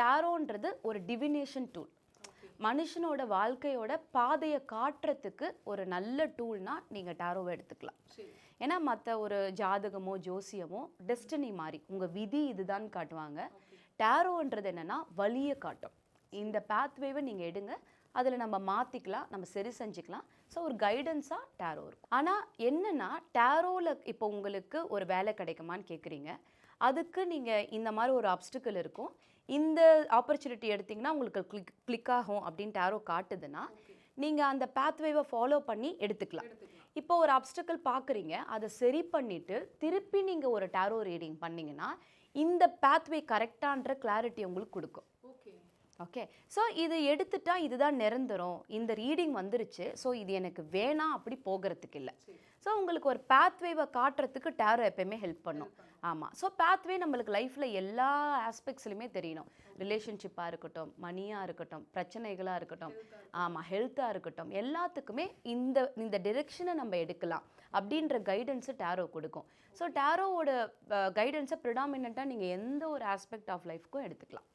டேரோன்றது ஒரு divination tool மனுஷனோட வாழ்க்கையோட பாதையை காட்டுறதுக்கு ஒரு நல்ல டூல்னா நீங்கள் டேரோவை எடுத்துக்கலாம். ஏன்னா மற்ற ஒரு ஜாதகமோ ஜோசியமோ டெஸ்டினி மாதிரி உங்கள் விதி இதுதான் காட்டுவாங்க. டேரோன்றது என்னன்னா வழியை காட்டும். இந்த பாத்வேவை நீங்கள் எடுங்க. அதில் நம்ம மாற்றிக்கலாம் நம்ம சரி செஞ்சுக்கலாம். ஸோ ஒரு கைடன்ஸாக டேரோ இருக்கும். ஆனால் என்னன்னா டேரோவில் இப்போ உங்களுக்கு ஒரு வேலை கிடைக்குமான்னு கேட்குறீங்க அதுக்கு நீங்கள் இந்த மாதிரி ஒரு அப்டிக்கல் இருக்கும். இந்த ஆப்பர்ச்சுனிட்டி எடுத்தீங்கன்னா உங்களுக்கு கிளிக் கிளிக் ஆகும் அப்படின்னு டேரோ காட்டுதுன்னா நீங்கள் அந்த பாத்வேவை ஃபாலோ பண்ணி எடுத்துக்கலாம். இப்போ ஒரு அப்டிக்கல் பார்க்குறீங்க அதை சரி பண்ணிவிட்டு திருப்பி நீங்கள் ஒரு டேரோ ரீடிங் பண்ணீங்கன்னா இந்த பாத்வே கரெக்டான்ற கிளாரிட்டி உங்களுக்கு கொடுக்கும். ஓகே ஸோ இது எடுத்துட்டா இதுதான் நிரந்தரம். இந்த ரீடிங் வந்துருச்சு. ஸோ இது எனக்கு வேணாம் அப்படி போகிறதுக்கு இல்லை. ஸோ உங்களுக்கு ஒரு பாத்வேவை காட்டுறதுக்கு டேரோ எப்பயுமே ஹெல்ப் பண்ணும். ஆமாம் ஸோ பாத்வே நம்மளுக்கு லைஃப்பில் எல்லா ஆஸ்பெக்ட்ஸ்லையுமே தெரியணும். ரிலேஷன்ஷிப்பாக இருக்கட்டும் மணியாக இருக்கட்டும் பிரச்சனைகளாக இருக்கட்டும் ஆமாம் ஹெல்த்தாக இருக்கட்டும். எல்லாத்துக்குமே இந்த இந்த டிரெக்ஷனை நம்ம எடுக்கலாம் அப்படின்ற கைடன்ஸு டேரோ கொடுக்கும். ஸோ டேரோவோட கைடன்ஸை ப்ரிடாமினண்ட்டாக நீங்கள் எந்த ஒரு ஆஸ்பெக்ட் ஆஃப் லைஃப்க்கும் எடுத்துக்கலாம்.